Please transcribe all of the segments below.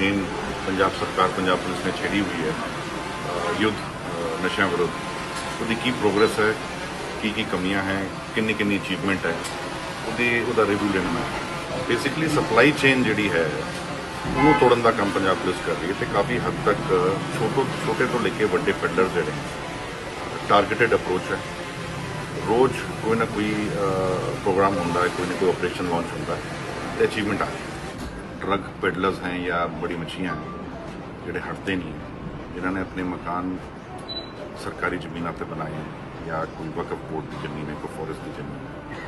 ਪੰਜਾਬ ਸਰਕਾਰ, ਪੰਜਾਬ ਪੁਲਿਸ ਨੇ ਛੇੜੀ ਹੋਈ ਹੈ ਯੁੱਧ ਨਸ਼ਿਆਂ ਵਿਰੁੱਧ। ਉਹਦੀ ਕੀ ਪ੍ਰੋਗਰੈਸ ਹੈ? ਕੀ ਕੀ ਕਮੀਆਂ ਹੈ? ਕਿੰਨੀ ਕਿੰਨੀ ਅਚੀਵਮੈਂਟ ਹੈ? ਉਹਦੇ, ਉਹਦਾ ਰਿਵਿਊ ਲੈਣਾ ਹੈ ਬੇਸਿਕਲੀ ਸਪਲਾਈ ਚੇਨ ਜਿਹੜੀ ਹੈ ਉਹਨੂੰ ਤੋੜਨ ਦਾ ਕੰਮ ਪੰਜਾਬ ਪੁਲਿਸ ਕਰ ਰਹੀ ਹੈ ਤੇ ਕਾਫੀ ਹੱਦ ਤੱਕ ਛੋਟੋ, ਛੋਟੇ ਤੋਂ ਲੈ ਕੇ ਵੱਡੇ ਪੈਡਲਰ ਜਿਹੜੇ ਟਾਰਗੇਟਡ ਅਪਰੋਚ ਹੈ। ਰੋਜ਼ ਕੋਈ ਨਾ ਕੋਈ ਪ੍ਰੋਗਰਾਮ ਹੁੰਦਾ ਹੈ, ਕੋਈ ਨਾ ਕੋਈ ਆਪਰੇਸ਼ਨ ਲਾਂਚ ਹੁੰਦਾ ਹੈ ਤੇ ਅਚੀਵਮੈਂਟ ਆ ਰਹੀ ਹੈ। ਡਰਗ ਪੈਡਲਰਸ ਹੈ ਜਾਂ ਬੜੀ ਮੱਛੀਆਂ ਹੈ, ਜਿਹੜੇ ਹਟਦੇ ਨਹੀਂ ਜਿਨ੍ਹਾਂ ਨੇ ਆਪਣੇ ਮਕਾਨ ਸਰਕਾਰੀ ਜ਼ਮੀਨਾਂ ਤੇ ਬਣਾਏ ਹੈ ਜਾਂ ਕੋਈ ਵਕਫ ਬੋਰਡ ਦੀ ਜ਼ਮੀਨ ਹੈ ਕੋਈ ਫੋਰੈਸਟ ਦੀ ਜ਼ਮੀਨ ਹੈ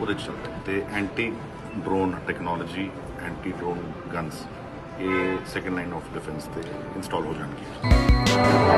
ਉਹਦੇ 'ਚ ਚੱਲਦਾ ਤੇ anti drone technology anti drone guns ਇਹ ਸੈਕੰਡ ਲਾਈਨ ਆਫ ਡਿਫੈਂਸ ਤੇ ਇੰਸਟਾਲ ਹੋ ਜਾਣਗੇ